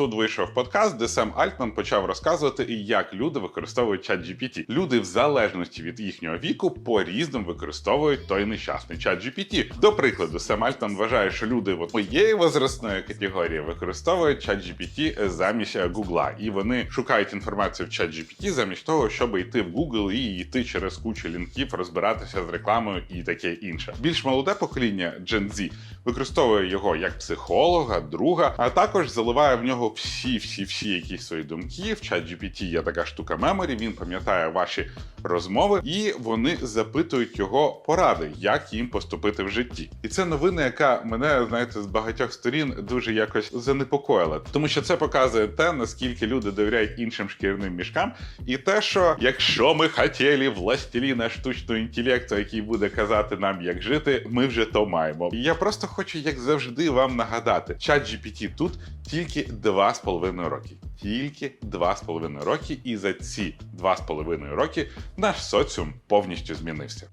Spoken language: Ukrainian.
Тут вийшов подкаст, де Сем Альтман почав розказувати, як люди використовують чат GPT. Люди, в залежності від їхнього віку, по-різному використовують той нещасний чат GPT. До прикладу, Сем Альтман вважає, що люди от моєї возрастної категорії використовують чат GPT замість е, Гугла, і вони шукають інформацію в чат GPT замість того, щоб йти в Google і йти через кучу лінків, розбиратися з рекламою і таке інше. Більш молоде покоління Gen Z використовує його як психолога, друга, а також заливає в нього всі, всі, всі якісь свої думки. В чат GPT є така штука меморі. Він пам'ятає ваші розмови, і вони запитують його поради, як їм поступити в житті. І це новина, яка мене знаєте з багатьох сторін дуже якось занепокоїла, тому що це показує те, наскільки люди довіряють іншим шкірним мішкам, і те, що якщо ми хотіли властеліна штучного інтелекту, який буде казати нам, як жити, ми вже то маємо. Я просто хочу, як завжди, вам нагадати: чат GPT тут тільки два з половиною роки. Тільки два з половиною роки, і за ці два з половиною роки наш соціум повністю змінився.